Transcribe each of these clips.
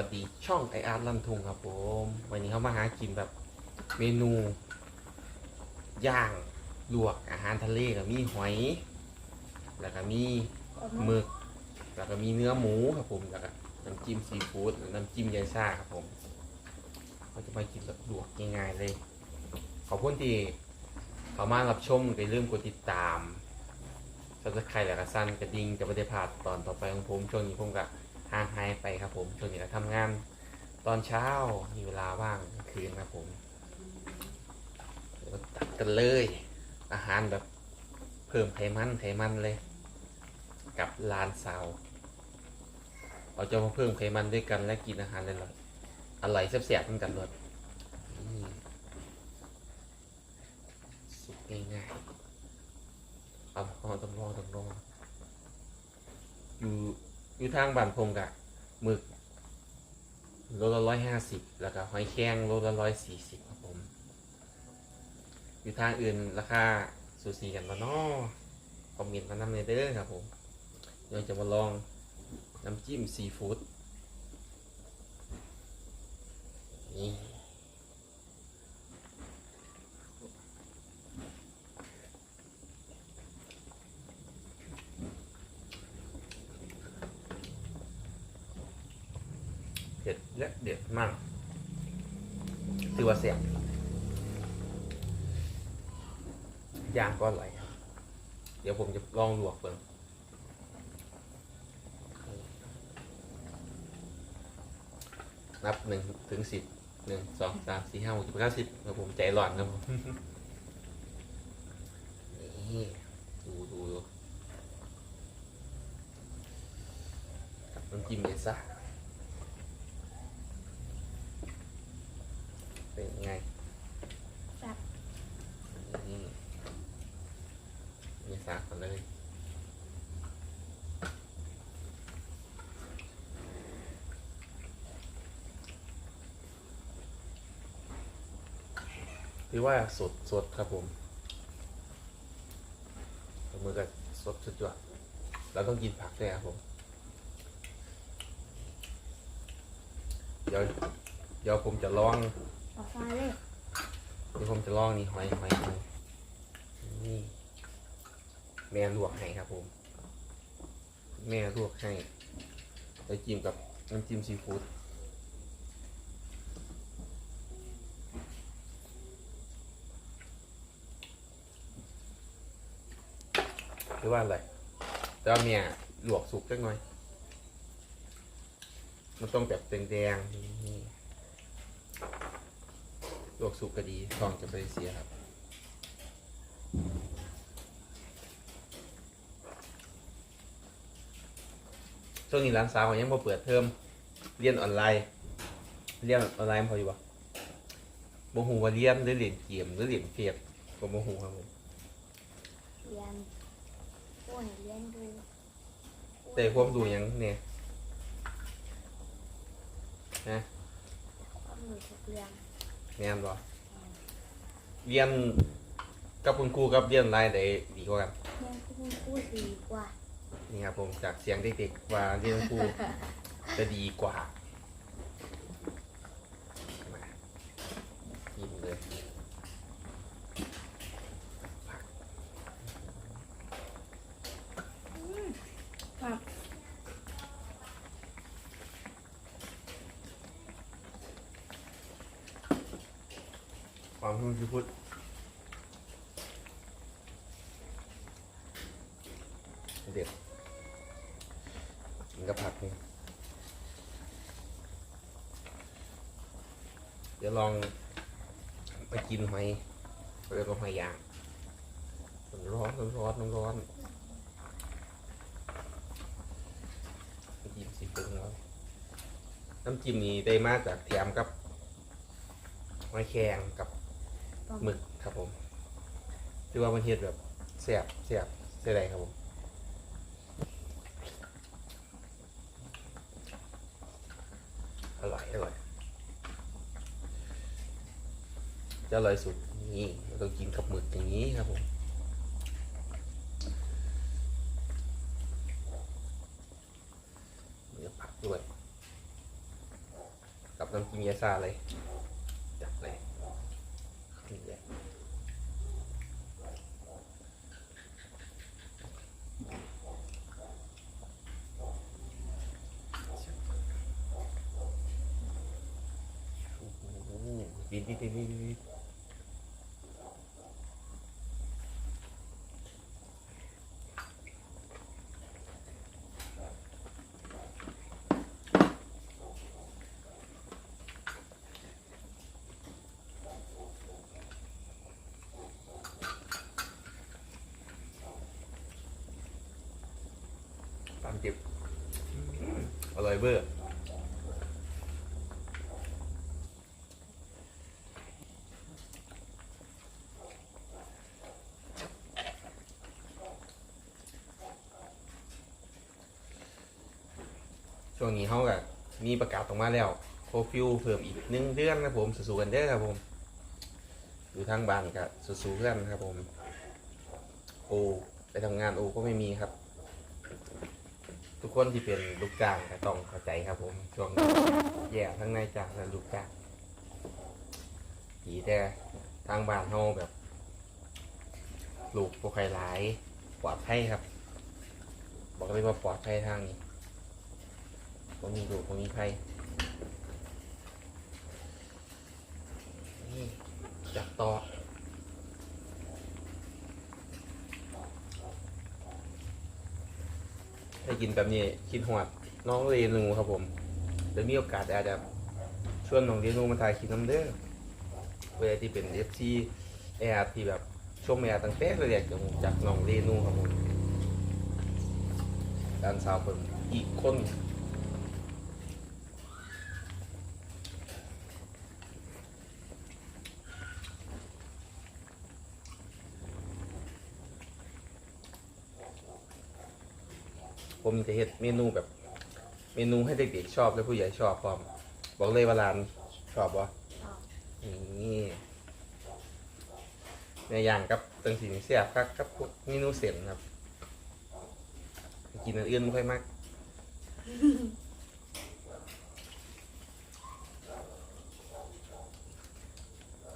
สวัสดีช่องไออาร์ตลันทุงครับผม วันนี้เขามาหากินแบบเมนูย่างลวกอาหารทะเลกับมีหอย แล้วก็มีหมึก แล้วก็มีเนื้อหมูครับผมแล้วก็น้ำจิ้มซีฟู้ดน้ำจิ้มยายซ่าครับผมเราจะมากินแบบลวกง่ายๆเลย ขอบคุณที่เขามารับชมอย่าลืมกดติดตามซับสไครต์แล้วก็สั้นกระดิ่งจะไม่ได้พลาดตอนต่อไปของผมช่วงนี้ผมก็ ห่างหายไปครับผมช่วงนี้ก็ทำงานตอนเช้ามีเวลาว่างคืนครับผมตัดกันเลย อาหารแบบเพิ่มไขมันไขมันเลย กับลานซาวเราจะมาเพิ่มไขมันด้วยกันและกินอาหารเลยหรอยอร่อยแซ่บๆเหมือนกันเลยสุกง่ายๆเอาเอาต้องรอต้องรออยู่ อยู่ทางบ้านพงกะหมึกโลละร้อยห้าสิบแล้วก็หอยแครงโลละร้อยสี่สิบครับผม อยู่ทางอื่นราคาสูสีกันมาเนาะคอมเมนต์มานำในเด้อครับผมยังจะมาลองน้ำจิ้มซีฟู้ดนี่เผ็ด และเด็ดมากถือว่าเสียบย่างก็อร่อยครับเดี๋ยวผมจะลองลวกเบิ่งนับหนึ่งถึงสิบหนึ่งสองสามสี่ห้าหกเจ็ดแปดเก้าสิบครับผมใจร้อนครับผมนี่ดูดูดูกับน้ำจิ้มเอซ่า เป็นยังไงแซ่บนี่เอซ่าก่อนเลยหรือว่าสดสดครับผมมือก็สดสุดยอดเราต้องกินผักด้วยครับผม เดี๋ยว เดี๋ยวผมจะลองต่ อไฟเลยเดี๋ยวผมจะลองนี่หอยหอยหอยนี่แม่ลวกให้ครับผม แม่ลวกให้แล้วจิ้มกับน้ำจิ้มซีฟู้ดหรือว่าอะไรแต่ว่าเมียลวกสุกจังหน่อย มันต้องแบบแดงๆนี่ ลวกสุกก็ดีทองจะไปเสียครับ ช่วงนี้ร้านสาวยังมาเปิดเทอมเรียนออนไลน์ เรียนออนไลน์พออยู่ปะโมหูว่าเรียนหรือเรียนเกมหรือเรียนเฟียดก็โมหูครับผมเรียนโอ้ยเรียนดูแต่ความดูหยังเนี่ยนะก็มีทุกเรื่อง แม่นบ่เรียนกับคุณครูกับเรียนออนไลน์ได้ดีกว่ากันเรียนคุณครูดีกว่า นี่ครับผมจากเสียงเด็กๆว่าเรียนครูจะดีกว่ามากินเลย ครับ ความรู้ที่พูดเด็ดกินกับผักนี่เดี๋ยวลองไปกินหอยเรียกว่าหอยยางมันร้อนมันร้อนมันร้อนน้ำจิ้มซีฟู้ดของเราน้ำจิ้มนี้ได้มาจากแถมกับหอยแครงกับ หมึกครับผมคือว่ามันเฮ็ดแบบแซ่บแซ่บใช่ไรครับผมอร่อยอร่อยจะอร่อยสุดนี่เราต้องกินกับหมึกอย่างนี้ครับผมเนื้อผักด้วย กับน้ำจิ้มยาซาเลยจับเลยนี่แหละโอ้โหบิ นบินบินบินบินตามจิบอืมอร่อยเบอร์ เขากับมีประกาศออกมาแล้วโคฟิวเพิ่มอีกหนึ่งเดือนนะผมสู้ๆกันเด้อครับผมอยู่ทางบ้านก็สู้ๆเพื่อนครับผม โอ ไปทำงานโอก็ไม่มีครับ ทุกคนที่เป็นลูกจ้างก็ต้องเข้าใจครับ ผมช่วงแย่ทั้งนายจ้างและลูกจ้างดีแต่ทางบ้านเฮาแบบลูกปกใครหลายปลอดภัยครับ บอกเลยว่าปลอดภัยทางนี้ ผมมีลูกผมมีใครนี่จับต่อได้กินแบบนี้คิดหอดน้องเรนูครับผมเดี๋ยวมีโอกาสอาจจะชวนน้องเรนูมาถ่ายคลิปน้ำเด้อเวลาที่เป็นเอฟซีแอร์ที่แบบชมแอร์ตั้งแต่แรกๆจากน้องเรนูครับผมการสาวเป็นอีกคน ผมจะเฮ็ดเมนูแบบเมนูให้เด็กๆชอบและผู้ใหญ่ชอบพร้อม บอกเลยว่าร้านชอบวะชอบนี่ในอย่างกับตังสีเสียบครับกับพวกเมนูเส้นครับ กินอันอื่นไม่ค่อยมาก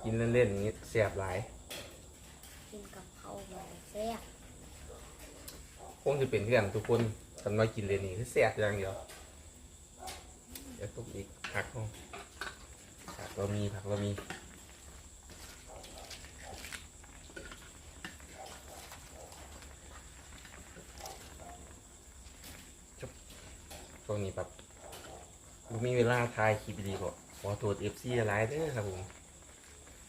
กินเล่นๆอย่างนี้เสียบหลาย กินกับข้าวแบบแซ่บคงจะเป็นเพื่อนทุกคน คันมากินเลยนี่คือเสียบอย่างเดียวเดี๋ยวตุกอีกผักเนาะผักเรามีผักเรามีช่วงนี้แบบมีเวลาถ่ายคลิปดีกว่าขอโทษเอฟซีอะไรด้อครับผม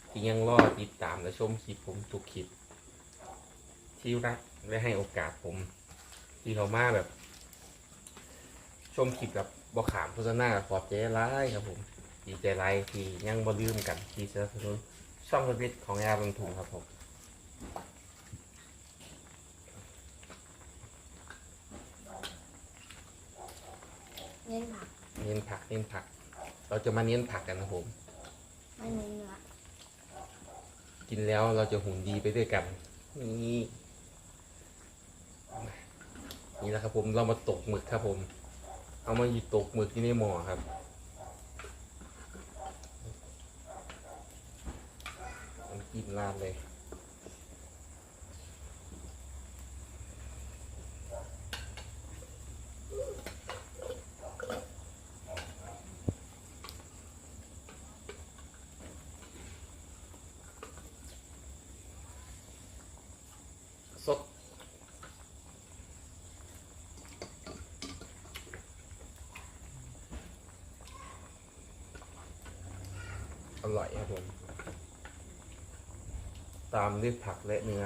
ที่ยังรอติดตามและชมคลิปผมทุกคลิปที่รักและให้โอกาสผม ที่เขามาแบบ ชมคลิปแบบบอขามโฆษณาขอบใจร้ายครับผมดีใจร้ายที่ยังบ่ลืมกันที่สนับสนุนช่องสวิตของยาลงทุนครับผมเน้นผักเน้นผักเน้นผัก เราจะมาเน้นผักกันนะผมไม่เน้นเนื้อกินแล้วเราจะหุ่นดีไปด้วยกันนี่นี่แหละครับผมเรามาตกหมึกครับผม เอามาหยิบตกหมึกที่ในหม้อครับน้ำจิ้มราดเลย ร่อยครับผม ตามด้วยผักและเนื้อ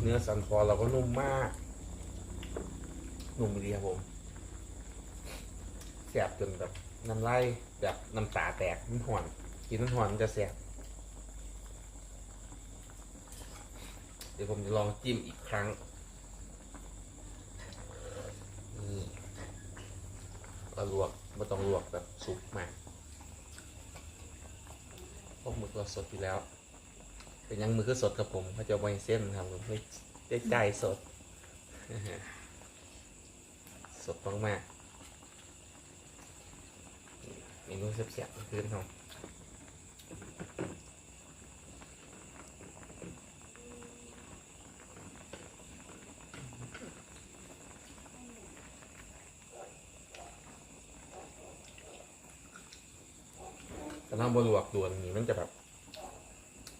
เนื้อสันคอเราก็นุ่มมาก นุ่มดีครับผมแสบจนแบบน้ำลายแบบน้ำตาแตกมันหอน กินหอนมันจะแสบเดี๋ยวผมจะลองจิ้มอีกครั้งนี่เราลวกไม่ต้องลวกแบบสุกมากพวกหมึกเราสดอยู่แล้ว เป็นยังมือคือสดกับผมเขาจะไว้เส้นครับผมไม่ได้ใจสด สดมากๆเมนูเสียบๆคืนเขา แต่ถ้าบลวกดวนี้มันจะแบบ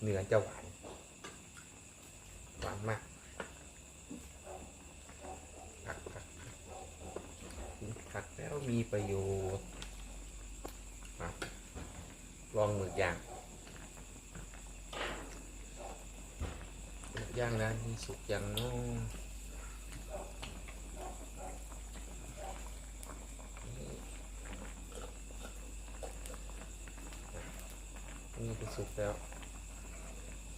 เนื้อจะหวานหวานมากผักผักผักแล้วมีประโยชน์ลองหมึกย่างหมึก ย่างร้านนี้สุกยังน้อนี่ก็สุกแล้ว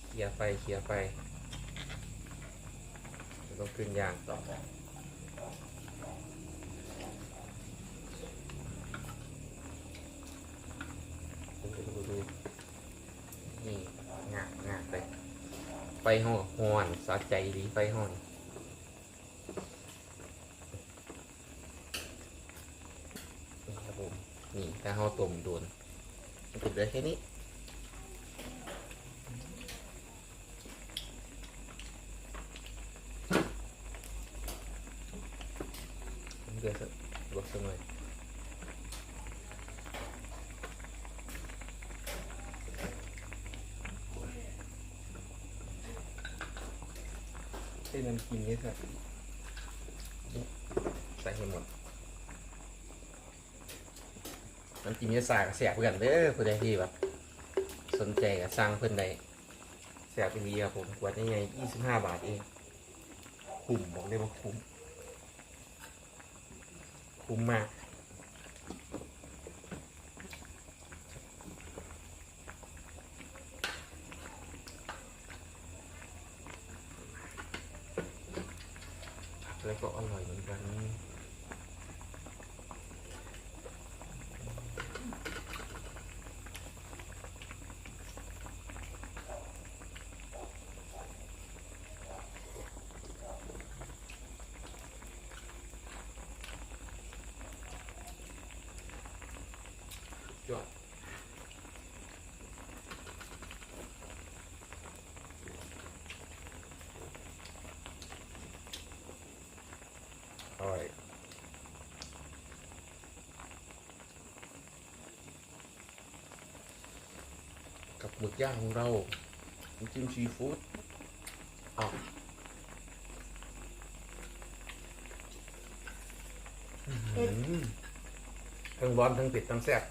เขี่ยไปเขี่ยไปต้องขึ้นยางต่อดูดูดูนี่งากงากเลย ไฟห้องหอนสะใจดีไฟห้อนนี่ครับผมนี่ถ้าเขาต้มโดนมันจะเลือแค่นี้เดือดสักลวกสักหน่อยใส่น้ำกินนี่สักใส่ให้หมดน้ำกินนี่สากเสบเพื่อนเด้อผู้ใดที่แบบสนใจก็สร้างเพื่อนใดแสบเป็นดีครับผมขวดนี้ไงยี่สิบห้าบาทเองคุ้มบอกได้ว่าคุ้มคุ้มมาก แล้วก็อร่อยเหมือนกัน ยอดอร่อยกับหมึกย่างของเราน้ำจิ้มซีฟู้ดอ้าวอื้อหือทั้งร้อนทั้งเผ็ดทั้งแซ่บ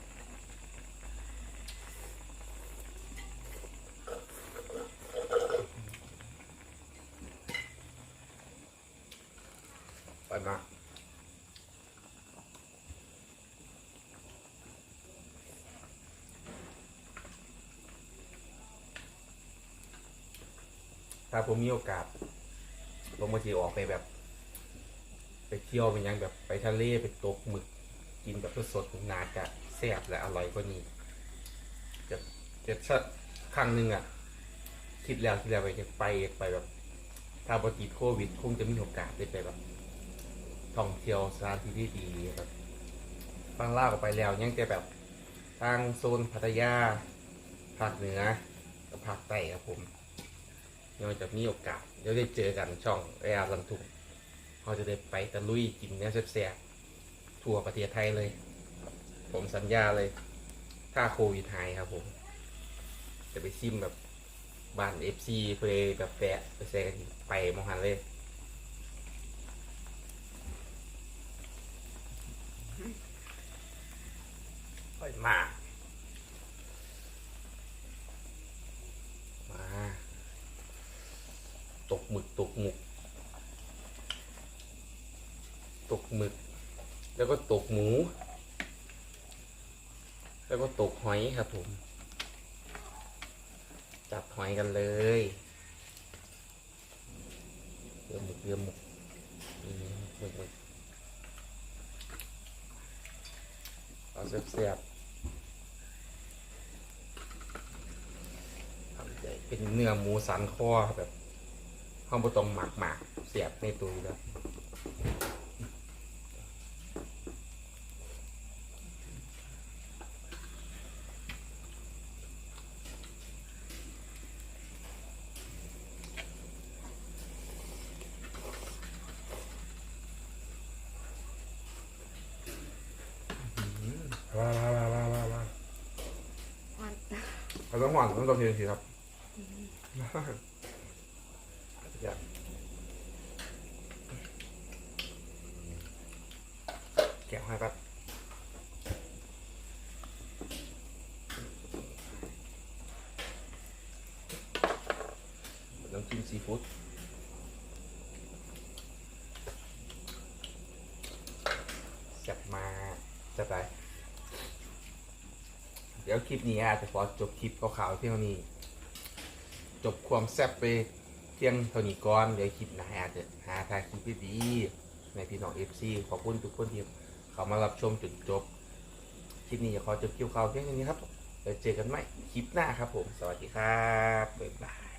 ถ้าผมมีโอกาส ผมมาทีออกไปแบบ ไปเที่ยวเป็นยังแบบไปทะเลไปตกหมึก กินแบบสดๆนาจะแซ่บและอร่อยกว่านี้จะจะสักครั้งหนึ่งอะ คิดแล้วคิดแล้วไปจะไปไปแบบ ถ้าปติโควิดคงจะมีโอกาสได้ไปแบบท่องเที่ยวสถานที่ที่ดีแบบฟังเล่าออกไปแล้วยังจะแบบทางโซนพัทยาภาคเหนือกับภาคใต้ครับผม ยังจะมีโอกาสเดี๋ยวได้เจอกันช่องเรียลันทุงเราจะได้ไปตะลุยกินเนื้อแซ่บๆทั่วประเทศไทยเลย ผมสัญญาเลย ถ้าโควิดหายครับผม จะไปซิมแบบบ้านเอฟซีไปแบบแปะไปแซกันไปมองหันเลยค่อยมามา ตกหมึกตกหมึกตกหมึก แล้วก็ตกหมู แล้วก็ตกหอยครับผม จับหอยกันเลยเรือหมึกเรือหมึกหมึกหมึกเอาเสียบๆเป็นเนื้อหมูสันคอแบบ ห้องบตรงหมักหมักๆเสียบในตัวอยู่แล้วว้าวว้าวว้าวว้าวว้าวมัน เราต้องหวานต้องตัวเทียนสิครับอยากแกะให้ครับน้ำ จิ้มซีฟู้ดแซ่บมากแซ่บไป เดี๋ยวคลิปนี้อาจจะขอจบคลิปขาวๆเที่ยวนี้ จบความแซ่บไปเที่ยงเท่านี้ก่อนเดี๋ยวคลิปหน้าอาจจะหาทายคลิปดีๆในพี่น้องเอฟซีขอบคุณทุกคนที่เขามารับชมจนจบคลิปนี้จะขอจบคลิปข่าวเพียงเท่านี้ครับเดี๋ยวเจอกันใหม่คลิปหน้าครับผม สวัสดีครับบ๊ายบาย